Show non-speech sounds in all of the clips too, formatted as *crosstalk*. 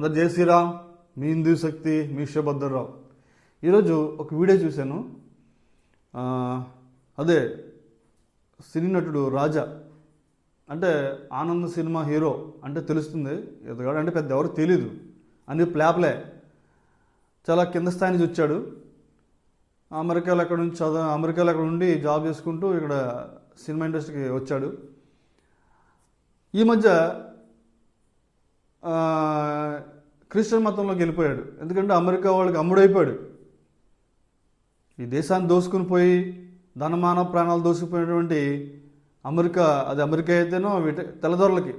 అందరు జై శ్రీరామ్. మీ హిందూ శక్తి మీ భద్రరావు ఈరోజు ఒక వీడియో చూశాను. అదే సినీ నటుడు రాజా. అంటే ఆనంద్ సినిమా హీరో అంటే తెలుస్తుంది. ఎదగాడు అంటే పెద్ద ఎవరు తెలీదు. అని ప్లాప్లే. చాలా కింద స్థాయి నుంచి వచ్చాడు. అమెరికాలో ఎక్కడ నుంచి చదువు అమెరికాలో అక్కడ ఉండి జాబ్ చేసుకుంటూ ఇక్కడ సినిమా ఇండస్ట్రీకి వచ్చాడు. ఈ మధ్య క్రిస్టియన్ మతంలోకి వెళ్ళిపోయాడు ఎందుకంటే అమెరికా వాళ్ళకి అమ్ముడైపోయాడు. ఈ దేశాన్ని దోసుకుని పోయి ధనమాన ప్రాణాలు దోసుకుపోయినటువంటి అమెరికా అది అమెరికా అయితేనో వీటి తెల్లదొరలకి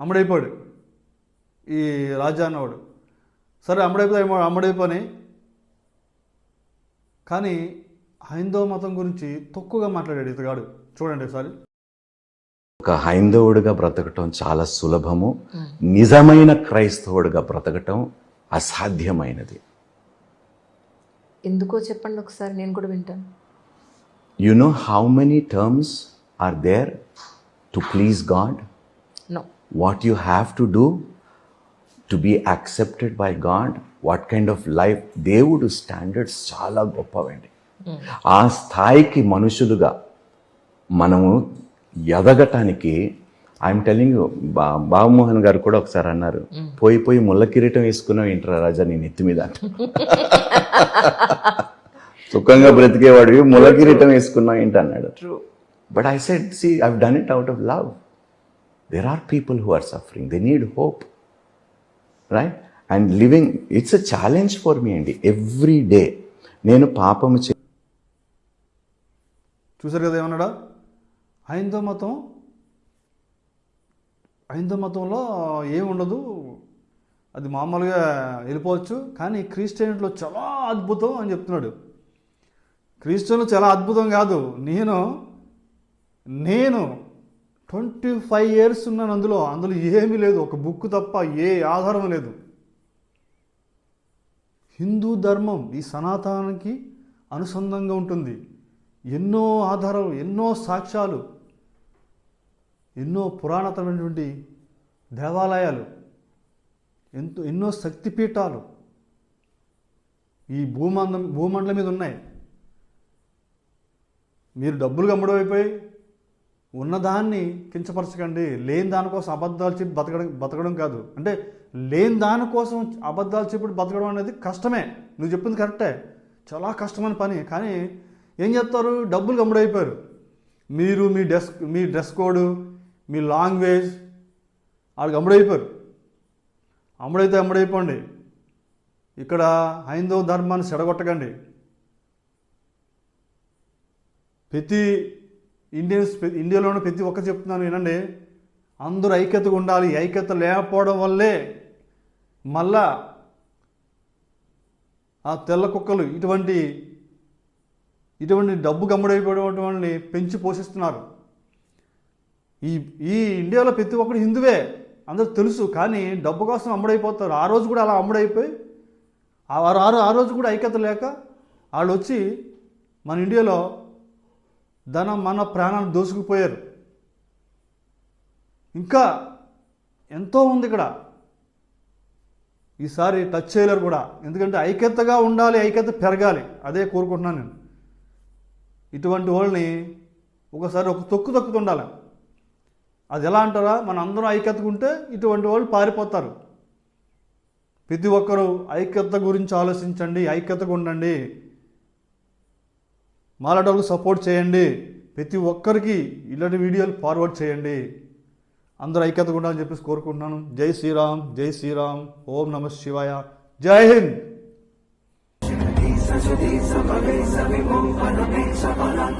అమ్ముడైపోయాడు. ఈ రాజా అన్నవాడు సరే అమ్ముడైపోయి అమ్ముడైపోయి కానీ హైందవ మతం గురించి తక్కువగా మాట్లాడాడు ఇతగాడు. చూడండి ఒకసారి. ఒక హైందవుడిగా బ్రతకటం చాలా సులభము. నిజమైన క్రైస్తవుడిగా బ్రతకటం అసాధ్యమైనది. ఎందుకో చెప్పండి ఒకసారి నేను కూడా వింటాను. You know how many terms are there to please God what you have to do to be accepted by God what kind of life దేవుడు స్టాండర్డ్స్ చాలా గొప్పవండి. ఆ స్థాయికి మనుషులుగా మనము ఎదగటానికి ఐఎమ్ టెలింగ్ బా బాబుమోహన్ గారు కూడా ఒకసారి అన్నారు పోయి పోయి ముళ్ళ కిరీటం వేసుకున్నావు ఏంట్రా రాజా నీ నెత్తి మీద? *laughs* సుఖంగా బ్రతికేవాడివి ముళ్ళ కిరీటం వేసుకున్నావు ఏంటి అన్నాడు. True But I said, see, I've done it out of love. There are people who are suffering. They need hope. Right? And living, it's a challenge for me అండి ఎవ్రీ డే నేను పాపము చే చూసారు కదా ఏమన్నాడా? హైందవ మతం హైందవ మతంలో ఏముండదు. అది మామూలుగా వెళ్ళిపోవచ్చు. కానీ క్రిస్టియన్లో చాలా అద్భుతం అని చెప్తున్నాడు. క్రిస్టియన్లు చాలా అద్భుతం కాదు. నేను నేను ట్వంటీ ఫైవ్ ఇయర్స్ ఉన్నాను అందులో. అందులో ఏమీ లేదు. ఒక బుక్ తప్ప ఏ ఆధారం లేదు. హిందూ ధర్మం ఈ సనాతనానికి అనుసంధానంగా ఉంటుంది. ఎన్నో ఆధారాలు ఎన్నో సాక్ష్యాలు ఎన్నో పురాణతమైనటువంటి దేవాలయాలు ఎంతో ఎన్నో శక్తిపీఠాలు ఈ భూమండం భూమండలం మీద ఉన్నాయి. మీరు డబ్బులు గమ్మడం అయిపోయి ఉన్నదాన్ని కించపరచకండి. లేని దానికోసం అబద్ధాలు చెప్పి బతకడం బతకడం కాదు. అంటే లేని దానికోసం అబద్ధాలు చెప్పి బతకడం అనేది కష్టమే. నువ్వు చెప్పింది కరెక్టే. చాలా కష్టమైన పని. కానీ ఏం చేస్తారు? డబ్బులు గమ్ముడైపోయారు మీరు మీ డ్రెస్ మీ డ్రెస్ కోడ్ మీ లాంగ్వేజ్ వాళ్ళకి అమ్ముడైపోయారు అమ్ముడైతే అమ్ముడైపోండి. ఇక్కడ హైందవ ధర్మాన్ని చెడగొట్టకండి. ప్రతి ఇండియన్స్ ప్రతి- ఇండియాలోని ప్రతి ఒక్కరు చెప్తున్నాను వినండి. అందరూ ఐక్యతగా ఉండాలి. ఐక్యత లేకపోవడం వల్లే మళ్ళా ఆ తెల్ల కుక్కలు ఇటువంటి ఇటువంటి డబ్బు గమ్ముడైపోవడం వాళ్ళని పెంచి పోషిస్తున్నారు. ఈ ఈ ఇండియాలో ప్రతి ఒక్కడు హిందువే. అందరూ తెలుసు కానీ డబ్బు కోసం అమ్ముడైపోతారు. ఆ రోజు కూడా అలా అమ్ముడైపోయి ఆ వారు ఆ ఆ రోజు కూడా ఐక్యత లేక వాళ్ళు వచ్చి మన ఇండియాలో ధనం మన ప్రాణాలు దోసుకుపోయారు. ఇంకా ఎంతో ఉంది ఇక్కడ. ఈసారి టచ్ చేయలేరు కూడా. ఎందుకంటే ఐక్యతగా ఉండాలి ఐక్యత పెరగాలి. అదే కోరుకుంటున్నాను నేను. ఇటువంటి వాళ్ళని ఒకసారి ఒక తొక్కు తొక్కుతుండాలి. అది ఎలా అంటారా? మన అందరం ఐక్యతగా ఉంటే ఇటువంటి వాళ్ళు పారిపోతారు. ప్రతి ఒక్కరూ ఐక్యత గురించి ఆలోచించండి ఐక్యతగా ఉండండి. మాలాడోళ్ళకి సపోర్ట్ చేయండి. ప్రతి ఒక్కరికి ఇలాంటి వీడియోలు ఫార్వర్డ్ చేయండి. అందరూ ఐక్యతగా ఉండాలని చెప్పేసి కోరుకుంటున్నాను. జై శ్రీరామ్ జై శ్రీరామ్. ఓం నమ శివాయ. జై హింద్! సజుది సపగే సవిమో అనుపే సపలం